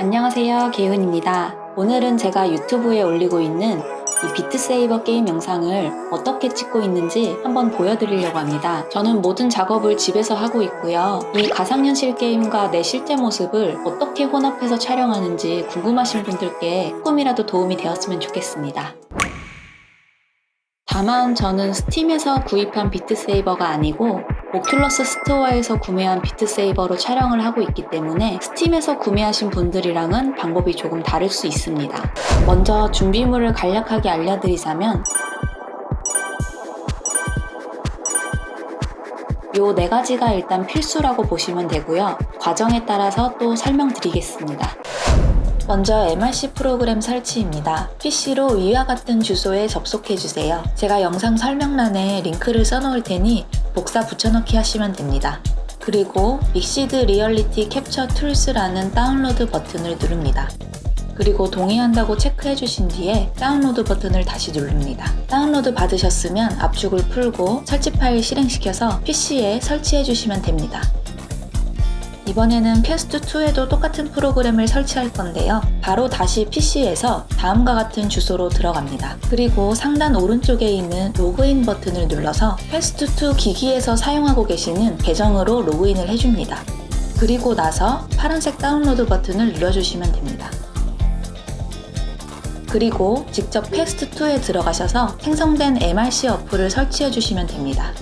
안녕하세요. 개훈입니다. 오늘은 제가 유튜브에 올리고 있는 이 비트세이버 게임 영상을 어떻게 찍고 있는지 한번 보여드리려고 합니다. 저는 모든 작업을 집에서 하고 있고요. 이 가상현실 게임과 내 실제 모습을 어떻게 혼합해서 촬영하는지 궁금하신 분들께 조금이라도 도움이 되었으면 좋겠습니다. 다만 저는 스팀에서 구입한 비트세이버가 아니고 오큘러스 스토어에서 구매한 비트세이버로 촬영을 하고 있기 때문에 스팀에서 구매하신 분들이랑은 방법이 조금 다를 수 있습니다. 먼저 준비물을 간략하게 알려드리자면 요 네 가지가 일단 필수라고 보시면 되고요. 과정에 따라서 또 설명드리겠습니다. 먼저 MRC 프로그램 설치입니다. PC로 위와 같은 주소에 접속해주세요. 제가 영상 설명란에 링크를 써놓을 테니 복사 붙여넣기 하시면 됩니다. 그리고 믹시드 리얼리티 캡처 툴스라는 다운로드 버튼을 누릅니다. 그리고 동의한다고 체크해 주신 뒤에 다운로드 버튼을 다시 누릅니다. 다운로드 받으셨으면 압축을 풀고 설치 파일 실행시켜서 PC에 설치해 주시면 됩니다. 이번에는 퀘스트2에도 똑같은 프로그램을 설치할 건데요. 바로 다시 PC에서 다음과 같은 주소로 들어갑니다. 그리고 상단 오른쪽에 있는 로그인 버튼을 눌러서 퀘스트2 기기에서 사용하고 계시는 계정으로 로그인을 해줍니다. 그리고 나서 파란색 다운로드 버튼을 눌러주시면 됩니다. 그리고 직접 퀘스트2에 들어가셔서 생성된 MRC 어플을 설치해 주시면 됩니다.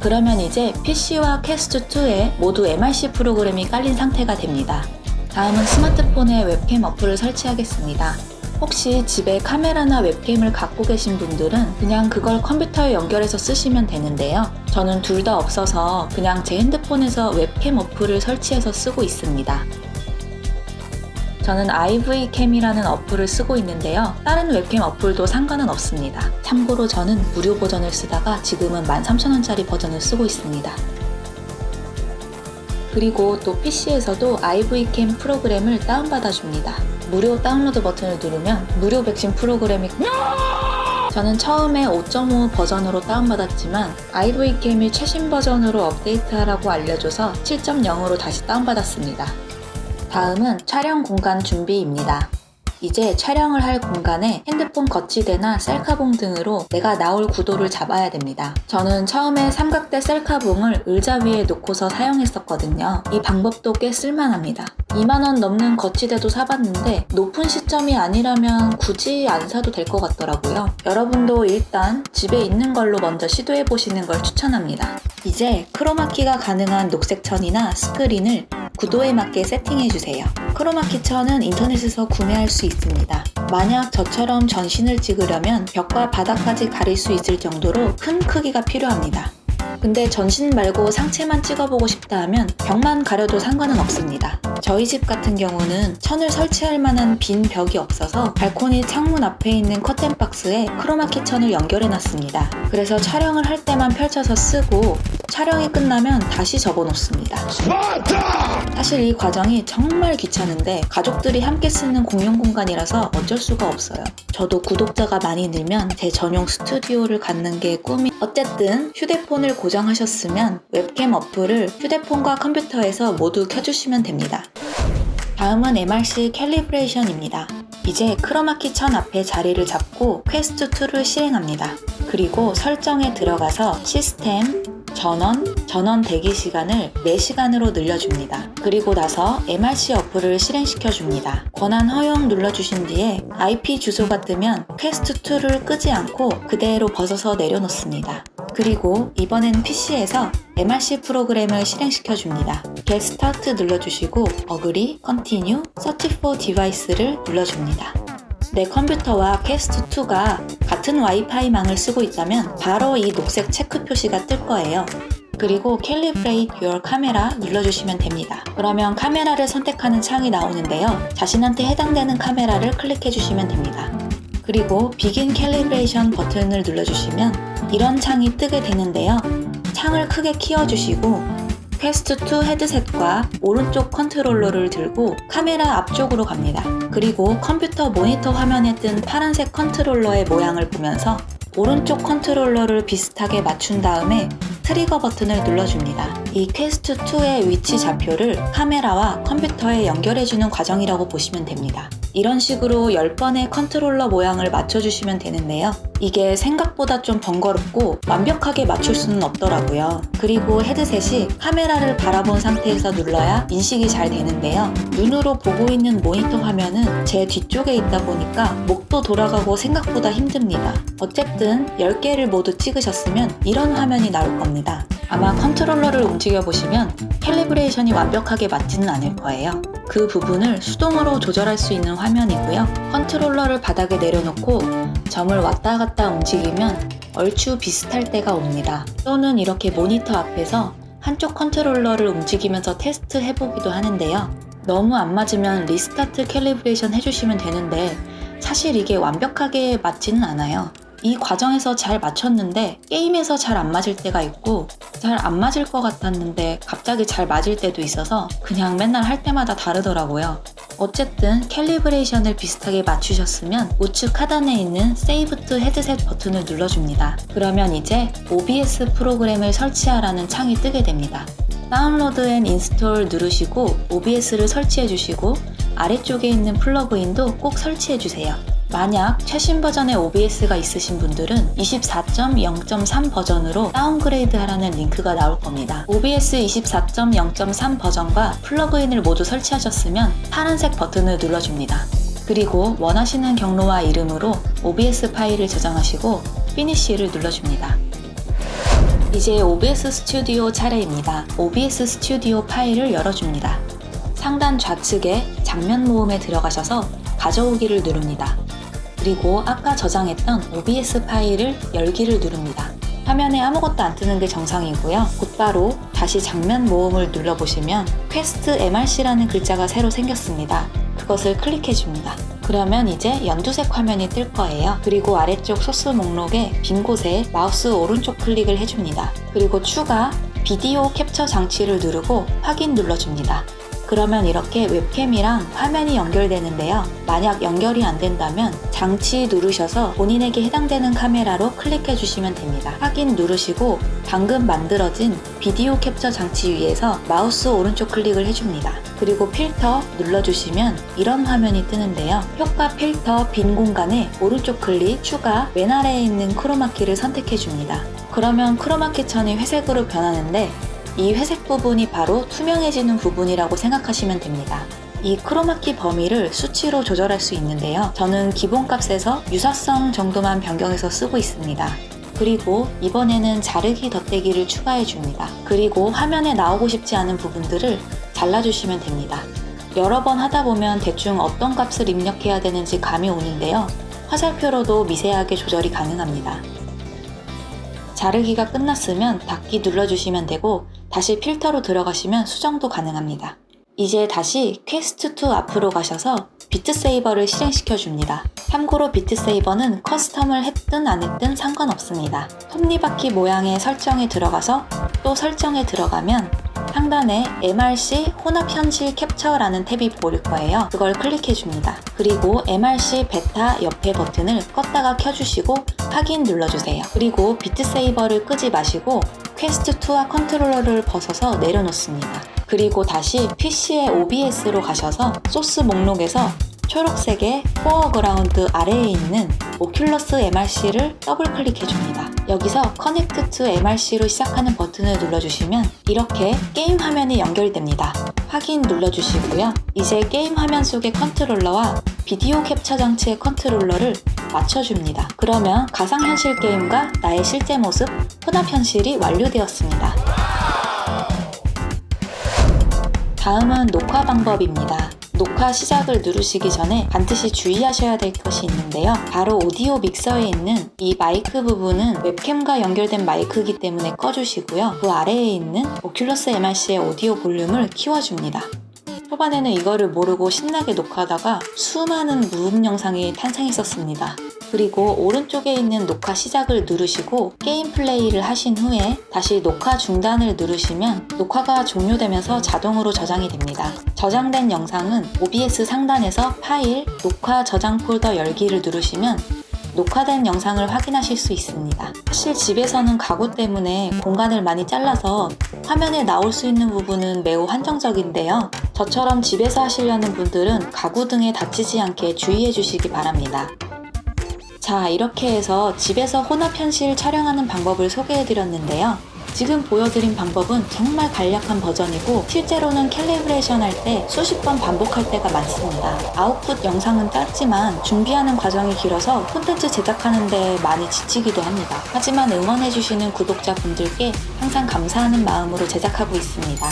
그러면 이제 PC와 퀘스트2에 모두 MRC 프로그램이 깔린 상태가 됩니다. 다음은 스마트폰에 웹캠 어플을 설치하겠습니다. 혹시 집에 카메라나 웹캠을 갖고 계신 분들은 그냥 그걸 컴퓨터에 연결해서 쓰시면 되는데요. 저는 둘 다 없어서 그냥 제 핸드폰에서 웹캠 어플을 설치해서 쓰고 있습니다. 저는 IV캠이라는 어플을 쓰고 있는데요. 다른 웹캠 어플도 상관은 없습니다. 참고로 저는 무료 버전을 쓰다가 지금은 13,000원짜리 버전을 쓰고 있습니다. 그리고 또 PC에서도 IV캠 프로그램을 다운받아 줍니다. 무료 다운로드 버튼을 누르면 무료 백신 프로그램이 저는 처음에 5.5 버전으로 다운받았지만 IV캠이 최신 버전으로 업데이트하라고 알려줘서 7.0으로 다시 다운받았습니다. 다음은 촬영 공간 준비입니다. 이제 촬영을 할 공간에 핸드폰 거치대나 셀카봉 등으로 내가 나올 구도를 잡아야 됩니다. 저는 처음에 삼각대 셀카봉을 의자 위에 놓고서 사용했었거든요. 이 방법도 꽤 쓸만합니다. 2만원 넘는 거치대도 사봤는데 높은 시점이 아니라면 굳이 안 사도 될 것 같더라고요. 여러분도 일단 집에 있는 걸로 먼저 시도해 보시는 걸 추천합니다. 이제 크로마키가 가능한 녹색 천이나 스크린을 구도에 맞게 세팅해 주세요. 크로마키 천은 인터넷에서 구매할 수 있습니다. 만약 저처럼 전신을 찍으려면 벽과 바닥까지 가릴 수 있을 정도로 큰 크기가 필요합니다. 근데 전신 말고 상체만 찍어보고 싶다 하면 벽만 가려도 상관은 없습니다. 저희 집 같은 경우는 천을 설치할 만한 빈 벽이 없어서 발코니 창문 앞에 있는 커튼 박스에 크로마키 천을 연결해 놨습니다. 그래서 촬영을 할 때만 펼쳐서 쓰고 촬영이 끝나면 다시 접어 놓습니다. 사실 이 과정이 정말 귀찮은데 가족들이 함께 쓰는 공용 공간이라서 어쩔 수가 없어요. 저도 구독자가 많이 늘면 제 전용 스튜디오를 갖는 게 꿈이 어쨌든 휴대폰을 고정하셨으면 웹캠 어플을 휴대폰과 컴퓨터에서 모두 켜주시면 됩니다. 다음은 MRC 캘리브레이션입니다. 이제 크로마키 천 앞에 자리를 잡고 퀘스트 2를 실행합니다. 그리고 설정에 들어가서 시스템, 전원, 전원 대기 시간을 4시간으로 늘려줍니다. 그리고 나서 MRC 어플을 실행시켜 줍니다. 권한 허용 눌러주신 뒤에 IP 주소가 뜨면 퀘스트2를 끄지 않고 그대로 벗어서 내려놓습니다. 그리고 이번엔 PC에서 MRC 프로그램을 실행시켜 줍니다. Get Start 눌러주시고 어그리, Continue, Search for Device를 눌러줍니다. 내 컴퓨터와 퀘스트2가 같은 와이파이망을 쓰고 있다면 바로 이 녹색 체크 표시가 뜰 거예요. 그리고 Calibrate Your Camera 눌러주시면 됩니다. 그러면 카메라를 선택하는 창이 나오는데요. 자신한테 해당되는 카메라를 클릭해 주시면 됩니다. 그리고 Begin Calibration 버튼을 눌러주시면 이런 창이 뜨게 되는데요. 창을 크게 키워주시고 퀘스트 2 헤드셋과 오른쪽 컨트롤러를 들고 카메라 앞쪽으로 갑니다. 그리고 컴퓨터 모니터 화면에 뜬 파란색 컨트롤러의 모양을 보면서 오른쪽 컨트롤러를 비슷하게 맞춘 다음에 트리거 버튼을 눌러줍니다. 이 퀘스트 2의 위치 좌표를 카메라와 컴퓨터에 연결해주는 과정이라고 보시면 됩니다. 이런 식으로 10번의 컨트롤러 모양을 맞춰주시면 되는데요. 이게 생각보다 좀 번거롭고 완벽하게 맞출 수는 없더라고요. 그리고 헤드셋이 카메라를 바라본 상태에서 눌러야 인식이 잘 되는데요. 눈으로 보고 있는 모니터 화면은 제 뒤쪽에 있다 보니까 목도 돌아가고 생각보다 힘듭니다. 어쨌든 10개를 모두 찍으셨으면 이런 화면이 나올 겁니다. 아마 컨트롤러를 움직여 보시면 캘리브레이션이 완벽하게 맞지는 않을 거예요. 그 부분을 수동으로 조절할 수 있는 화면이고요. 컨트롤러를 바닥에 내려놓고 점을 왔다 갔다 움직이면 얼추 비슷할 때가 옵니다. 또는 이렇게 모니터 앞에서 한쪽 컨트롤러를 움직이면서 테스트 해보기도 하는데요. 너무 안 맞으면 리스타트 캘리브레이션 해주시면 되는데 사실 이게 완벽하게 맞지는 않아요. 이 과정에서 잘 맞췄는데 게임에서 잘 안 맞을 때가 있고 잘 안 맞을 것 같았는데 갑자기 잘 맞을 때도 있어서 그냥 맨날 할 때마다 다르더라고요. 어쨌든 캘리브레이션을 비슷하게 맞추셨으면 우측 하단에 있는 세이브 투 헤드셋 버튼을 눌러줍니다. 그러면 이제 OBS 프로그램을 설치하라는 창이 뜨게 됩니다. 다운로드 앤 인스톨 누르시고 OBS를 설치해 주시고 아래쪽에 있는 플러그인도 꼭 설치해 주세요. 만약 최신 버전의 OBS가 있으신 분들은 24.0.3 버전으로 다운그레이드 하라는 링크가 나올 겁니다. OBS 24.0.3 버전과 플러그인을 모두 설치하셨으면 파란색 버튼을 눌러줍니다. 그리고 원하시는 경로와 이름으로 OBS 파일을 저장하시고 피니쉬를 눌러줍니다. 이제 OBS 스튜디오 차례입니다. OBS 스튜디오 파일을 열어줍니다. 상단 좌측에 장면 모음에 들어가셔서 가져오기를 누릅니다. 그리고 아까 저장했던 OBS 파일을 열기를 누릅니다. 화면에 아무것도 안 뜨는 게 정상이고요. 곧바로 다시 장면 모음을 눌러보시면 퀘스트 MRC라는 글자가 새로 생겼습니다. 그것을 클릭해 줍니다. 그러면 이제 연두색 화면이 뜰 거예요. 그리고 아래쪽 소스 목록에 빈 곳에 마우스 오른쪽 클릭을 해줍니다. 그리고 추가 비디오 캡처 장치를 누르고 확인 눌러줍니다. 그러면 이렇게 웹캠이랑 화면이 연결되는데요. 만약 연결이 안 된다면 장치 누르셔서 본인에게 해당되는 카메라로 클릭해 주시면 됩니다. 확인 누르시고 방금 만들어진 비디오 캡처 장치 위에서 마우스 오른쪽 클릭을 해줍니다. 그리고 필터 눌러주시면 이런 화면이 뜨는데요. 효과 필터 빈 공간에 오른쪽 클릭 추가 맨 아래에 있는 크로마키를 선택해 줍니다. 그러면 크로마키 천이 회색으로 변하는데 이 회색 부분이 바로 투명해지는 부분이라고 생각하시면 됩니다. 이 크로마키 범위를 수치로 조절할 수 있는데요. 저는 기본값에서 유사성 정도만 변경해서 쓰고 있습니다. 그리고 이번에는 자르기 덧대기를 추가해 줍니다. 그리고 화면에 나오고 싶지 않은 부분들을 잘라주시면 됩니다. 여러 번 하다 보면 대충 어떤 값을 입력해야 되는지 감이 오는데요. 화살표로도 미세하게 조절이 가능합니다. 자르기가 끝났으면 닫기 눌러주시면 되고 다시 필터로 들어가시면 수정도 가능합니다. 이제 다시 퀘스트2 앞으로 가셔서 비트세이버를 실행시켜 줍니다. 참고로 비트세이버는 커스텀을 했든 안 했든 상관없습니다. 톱니바퀴 모양의 설정에 들어가서 또 설정에 들어가면 상단에 MRC 혼합 현실 캡처라는 탭이 보일 거예요. 그걸 클릭해 줍니다. 그리고 MRC 베타 옆에 버튼을 껐다가 켜주시고 확인 눌러주세요. 그리고 비트세이버를 끄지 마시고 퀘스트 2와 컨트롤러를 벗어서 내려놓습니다. 그리고 다시 PC의 OBS로 가셔서 소스 목록에서 초록색의 포어그라운드 아래에 있는 오큘러스 MRC를 더블 클릭해 줍니다. 여기서 커넥트 투 MRC로 시작하는 버튼을 눌러주시면 이렇게 게임 화면이 연결됩니다. 확인 눌러주시고요. 이제 게임 화면 속의 컨트롤러와 비디오 캡처 장치의 컨트롤러를 맞춰줍니다. 그러면 가상현실 게임과 나의 실제 모습, 혼합현실이 완료되었습니다. 다음은 녹화 방법입니다. 녹화 시작을 누르시기 전에 반드시 주의하셔야 될 것이 있는데요. 바로 오디오 믹서에 있는 이 마이크 부분은 웹캠과 연결된 마이크이기 때문에 꺼주시고요. 그 아래에 있는 오큘러스 MRC의 오디오 볼륨을 키워줍니다. 초반에는 이거를 모르고 신나게 녹화하다가 수많은 무음 영상이 탄생했었습니다. 그리고 오른쪽에 있는 녹화 시작을 누르시고 게임 플레이를 하신 후에 다시 녹화 중단을 누르시면 녹화가 종료되면서 자동으로 저장이 됩니다. 저장된 영상은 OBS 상단에서 파일, 녹화 저장 폴더 열기를 누르시면 녹화된 영상을 확인하실 수 있습니다. 사실 집에서는 가구 때문에 공간을 많이 잘라서 화면에 나올 수 있는 부분은 매우 한정적인데요. 저처럼 집에서 하시려는 분들은 가구 등에 다치지 않게 주의해 주시기 바랍니다. 자, 이렇게 해서 집에서 혼합 현실 촬영하는 방법을 소개해 드렸는데요. 지금 보여드린 방법은 정말 간략한 버전이고 실제로는 캘리브레이션 할 때 수십 번 반복할 때가 많습니다. 아웃풋 영상은 짧지만 준비하는 과정이 길어서 콘텐츠 제작하는데 많이 지치기도 합니다. 하지만 응원해주시는 구독자분들께 항상 감사하는 마음으로 제작하고 있습니다.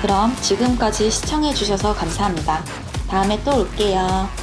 그럼 지금까지 시청해주셔서 감사합니다. 다음에 또 올게요.